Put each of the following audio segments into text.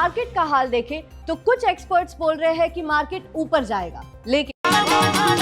Market का हाल देखें तो कुछ एक्सपर्ट्स बोल रहे हैं कि मार्केट ऊपर जाएगा, लेकिन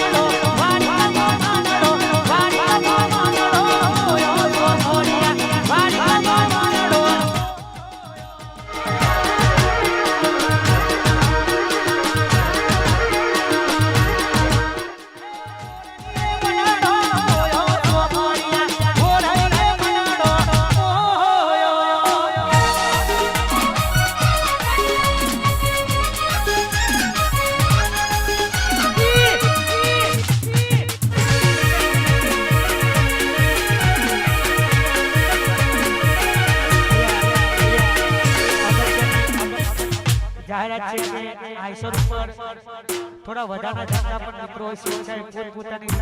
થોડા વધારે ધંધા પણ મિત્રો સ્વેચ્છાએ પોતપોતાની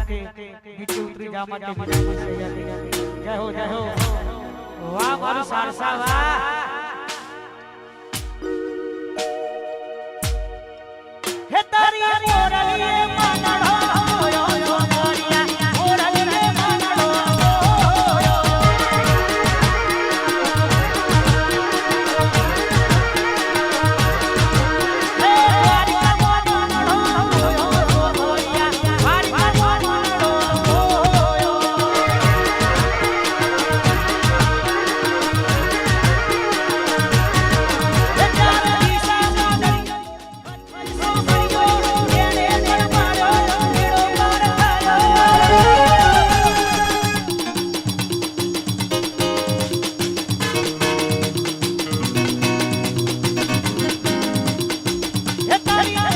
જય હો જય હો. વાહ સારસા વાહ. yeah.